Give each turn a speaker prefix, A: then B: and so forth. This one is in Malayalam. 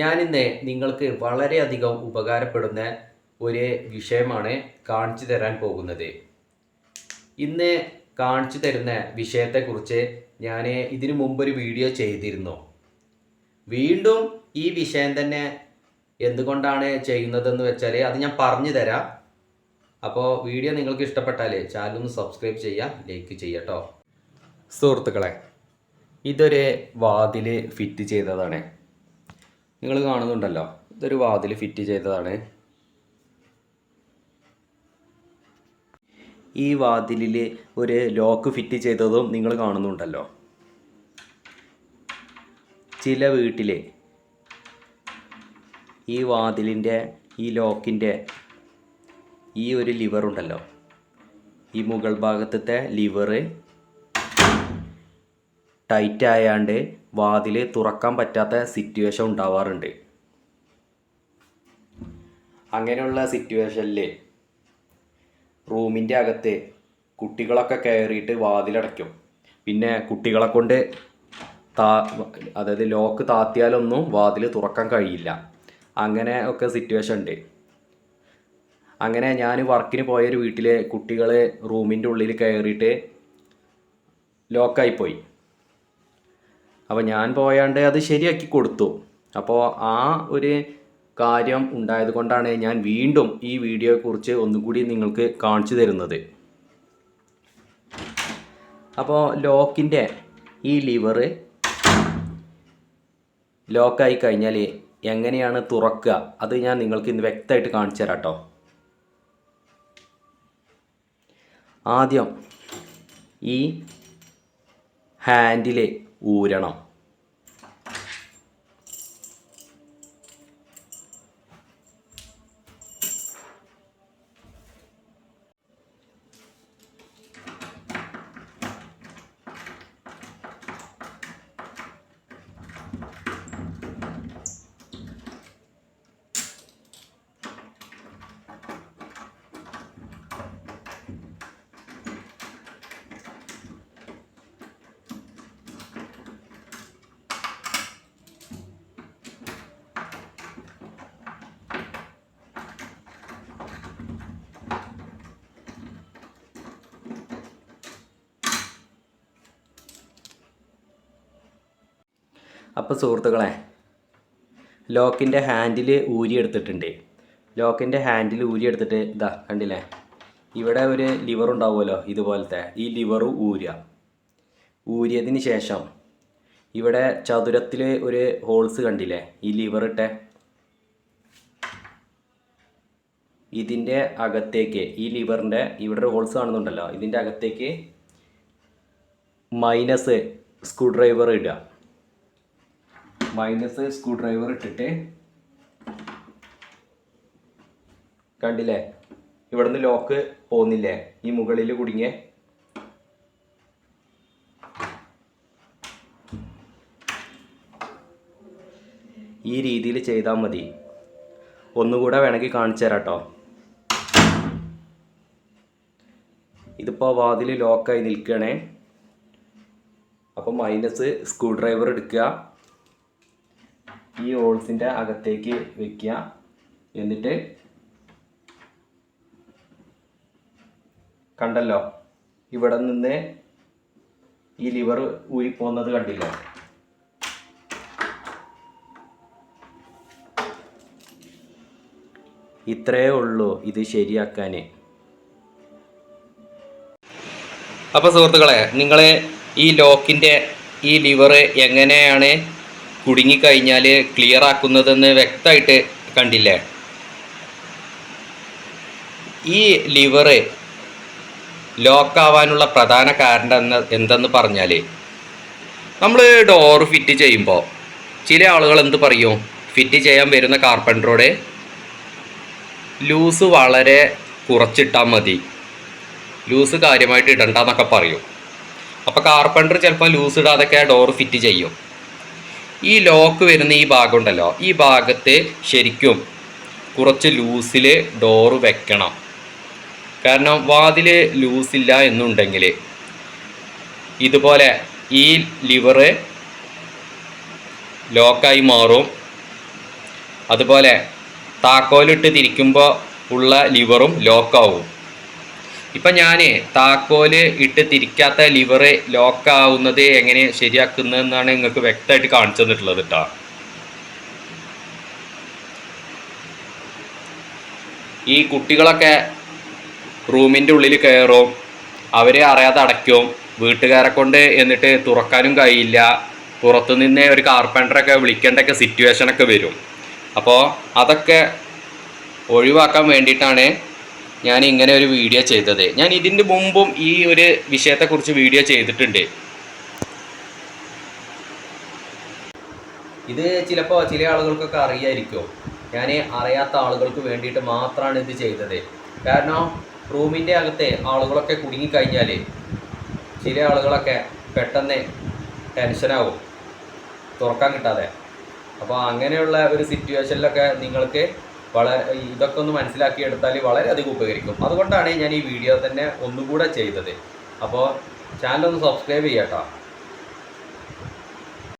A: ഞാനിന്ന് നിങ്ങൾക്ക് വളരെയധികം ഉപകാരപ്പെടുന്ന ഒരു വിഷയമാണ് കാണിച്ചു തരാൻ പോകുന്നത്. ഇന്ന് കാണിച്ചു തരുന്ന വിഷയത്തെക്കുറിച്ച് ഞാൻ ഇതിനു മുമ്പൊരു വീഡിയോ ചെയ്തിരുന്നു. വീണ്ടും ഈ വിഷയം തന്നെ എന്തുകൊണ്ടാണ് ചെയ്യുന്നതെന്ന് വെച്ചാൽ അത് ഞാൻ പറഞ്ഞു തരാം. അപ്പോൾ വീഡിയോ നിങ്ങൾക്ക് ഇഷ്ടപ്പെട്ടാൽ ചാനൽ ഒന്ന് സബ്സ്ക്രൈബ് ചെയ്യുക ലൈക്ക് ചെയ്യട്ടോ സുഹൃത്തുക്കളെ ഇതൊരു വാതിൽ ഫിറ്റ് ചെയ്തതാണ്. നിങ്ങൾ കാണുന്നുണ്ടല്ലോ ഇതൊരു വാതിൽ ഫിറ്റ് ചെയ്തതാണ്. ഈ വാതിലിൽ ഒരു ലോക്ക് ഫിറ്റ് ചെയ്തതും നിങ്ങൾ കാണുന്നുണ്ടല്ലോ. ചില വീട്ടിൽ ഈ വാതിലിന്റെ ഈ ലോക്കിന്റെ ഈ ഒരു ലിവറുണ്ടല്ലോ ഈ മുകൾ ഭാഗത്തത്തെ ലിവറ് ടൈറ്റ് ആയാണ്ട് വാതിൽ തുറക്കാൻ പറ്റാത്ത സിറ്റുവേഷൻ ഉണ്ടാവാറുണ്ട്. അങ്ങനെയുള്ള സിറ്റുവേഷനിൽ റൂമിന്റെ അകത്ത് കുട്ടികളൊക്കെ കയറിയിട്ട് വാതിലടയ്ക്കും. പിന്നെ കുട്ടികളെ കൊണ്ട് താ അതായത് ലോക്ക് താത്തിയാലൊന്നും വാതിൽ തുറക്കാൻ കഴിയില്ല. അങ്ങനെ ഒക്കെ സിറ്റുവേഷൻ ഉണ്ട്. അങ്ങനെ ഞാൻ വർക്കിന് പോയൊരു വീട്ടിലെ കുട്ടികൾ റൂമിന്റെ ഉള്ളിൽ കയറിയിട്ട് ലോക്കായിപ്പോയി. അപ്പോൾ ഞാൻ പോയാണ്ട് അത് ശരിയാക്കി കൊടുത്തു. അപ്പോൾ ആ ഒരു കാര്യം ഉണ്ടായത് കൊണ്ടാണ് ഞാൻ വീണ്ടും ഈ വീഡിയോയെക്കുറിച്ച് ഒന്നും കൂടി നിങ്ങൾക്ക് കാണിച്ചു തരുന്നത്. അപ്പോൾ ലോക്കിന്റെ ഈ ലിവറ് ലോക്കായി കഴിഞ്ഞാൽ എങ്ങനെയാണ് തുറക്കുക? അത് ഞാൻ നിങ്ങൾക്ക് ഇന്ന് വ്യക്തമായിട്ട് കാണിച്ചു തരാം കേട്ടോ ആദ്യം ഈ ഹാൻഡിൽ ഊരണം. അപ്പോൾ സുഹൃത്തുക്കളെ ലോക്കിന്റെ ഹാൻഡിൽ ഊരിയെടുത്തിട്ടുണ്ട്. ലോക്കിന്റെ ഹാൻഡിൽ ഊരിയെടുത്തിട്ട് ഇതാ കണ്ടില്ലേ? ഇവിടെ ഒരു ലിവർ ഉണ്ടാവുമല്ലോ ഇതുപോലത്തെ. ഈ ലിവർ ഊരുക. ഊരിയതിന് ശേഷം ഇവിടെ ചതുരത്തിൽ ഒരു ഹോൾസ് കണ്ടില്ലേ? ഈ ലിവർ ഇട്ടെ ഇതിന്റെ അകത്തേക്ക് ഈ ലിവറിന്റെ ഇവിടെ ഒരു ഹോൾസ് കാണുന്നുണ്ടല്ലോ. ഇതിന്റെ അകത്തേക്ക് മൈനസ് സ്ക്രൂ ഡ്രൈവർ ഇടുക. മൈനസ് സ്ക്രൂ ഡ്രൈവർ ഇട്ടിട്ട് കണ്ടില്ലേ? ഇവിടുന്ന് ലോക്ക് പോകുന്നില്ലേ ഈ മുകളിൽ കുടുങ്ങിയ. ഈ രീതിയിൽ ചെയ്താൽ മതി. ഒന്നുകൂടെ വേണമെങ്കിൽ കാണിച്ചു തരാം കേട്ടോ. ഇതിപ്പോൾ വാതിൽ ലോക്കായി നിൽക്കുകയാണേ. അപ്പോൾ മൈനസ് സ്ക്രൂ ഡ്രൈവർ എടുക്കുക. ഈ ഹോൾസിന്റെ അകത്തേക്ക് വെക്കുക. എന്നിട്ട് കണ്ടല്ലോ ഇവിടെ നിന്ന് ഈ ലിവർ ഊരിപ്പോകുന്നത് കണ്ടില്ല? ഇത്രയേ ഉള്ളൂ ഇത് ശരിയാക്കാൻ അപ്പോൾ സുഹൃത്തുക്കളെ നിങ്ങൾ ഈ ലോക്കിന്റെ ഈ ലിവർ എങ്ങനെയാണ് കുടുങ്ങിക്കഴിഞ്ഞാൽ ക്ലിയർ ആക്കുന്നതെന്ന് വ്യക്തമായിട്ട് കണ്ടില്ലേ? ഈ ലിവറ് ലോക്കാവാനുള്ള പ്രധാന കാരണം എന്ന് എന്തെന്ന് പറഞ്ഞാൽ നമ്മൾ ഡോർ ഫിറ്റ് ചെയ്യുമ്പോൾ ചില ആളുകൾ എന്ത് പറയും? ഫിറ്റ് ചെയ്യാൻ വരുന്ന കാർപ്പന്ററോട് ലൂസ് വളരെ കുറച്ചിട്ടാൽ മതി. ലൂസ് കാര്യമായിട്ട് ഇടണ്ടെന്നൊക്കെ പറയും. അപ്പോൾ കാർപ്പന്റർ ചിലപ്പോൾ ലൂസ് ഇടാതൊക്കെ ഡോർ ഫിറ്റ് ചെയ്യും. ഈ ലോക്ക് വരുന്ന ഈ ഭാഗമുണ്ടല്ലോ ഈ ഭാഗത്ത് ശരിക്കും കുറച്ച് ലൂസിൽ ഡോറ് വെക്കണം. കാരണം വാതിൽ ലൂസില്ല എന്നുണ്ടെങ്കിൽ ഇതുപോലെ ഈ ലിവറ് ലോക്കായി മാറും. അതുപോലെ താക്കോലിട്ട് തിരിക്കുമ്പോൾ ഉള്ള ലിവറും ലോക്കാവും ഇപ്പം ഞാൻ താക്കോൽ ഇട്ട് തിരിക്കാത്ത ലിവറ് ലോക്കാവുന്നത് എങ്ങനെ ശരിയാക്കുന്നതെന്നാണ് നിങ്ങൾക്ക് വ്യക്തമായിട്ട് കാണിച്ചു തന്നിട്ടുള്ളത് കേട്ടോ ഈ കുട്ടികളൊക്കെ റൂമിന്റെ ഉള്ളിൽ കയറും അവരെ അറിയാതെ അടയ്ക്കും വീട്ടുകാരെ കൊണ്ട് എന്നിട്ട് തുറക്കാനും കഴിയില്ല പുറത്തുനിന്ന് ഒരു കാർപ്പന്ററൊക്കെ വിളിക്കേണ്ടൊക്കെ സിറ്റുവേഷനൊക്കെ വരും. അപ്പോൾ അതൊക്കെ ഒഴിവാക്കാൻ വേണ്ടിയിട്ടാണ് ഞാൻ ഇങ്ങനെ ഒരു വീഡിയോ ചെയ്തത്. ഞാൻ ഇതിന്റെ മുമ്പും ഈ ഒരു വിഷയത്തെക്കുറിച്ച് വീഡിയോ ചെയ്തിട്ടുണ്ട്. ഇത് ചിലപ്പോൾ ചില ആളുകൾക്കൊക്കെ അറിയായിരിക്കും. ഞാൻ അറിയാത്ത ആളുകൾക്ക് വേണ്ടിയിട്ട് മാത്രമാണ് ഇത് ചെയ്തത്. കാരണം റൂമിന്റെ അകത്തെ ആളുകളൊക്കെ കുടുങ്ങിക്കഴിഞ്ഞാൽ ചില ആളുകളൊക്കെ പെട്ടെന്ന് ടെൻഷനാവും. തുറക്കാൻ കിട്ടാതെ. അപ്പോൾ അങ്ങനെയുള്ള ഒരു സിറ്റുവേഷനിലൊക്കെ നിങ്ങൾക്ക് വളരെ ഇതൊക്കെ ഒന്ന് മനസ്സിലാക്കി എടുത്താൽ വളരെയധികം ഉപകരിക്കും. അതുകൊണ്ടാണ് ഞാൻ ഈ വീഡിയോ തന്നെ ഒന്നുകൂടെ ചെയ്തത്. അപ്പോൾ ചാനൽ ഒന്ന് സബ്സ്ക്രൈബ് ചെയ്യാട്ടോ.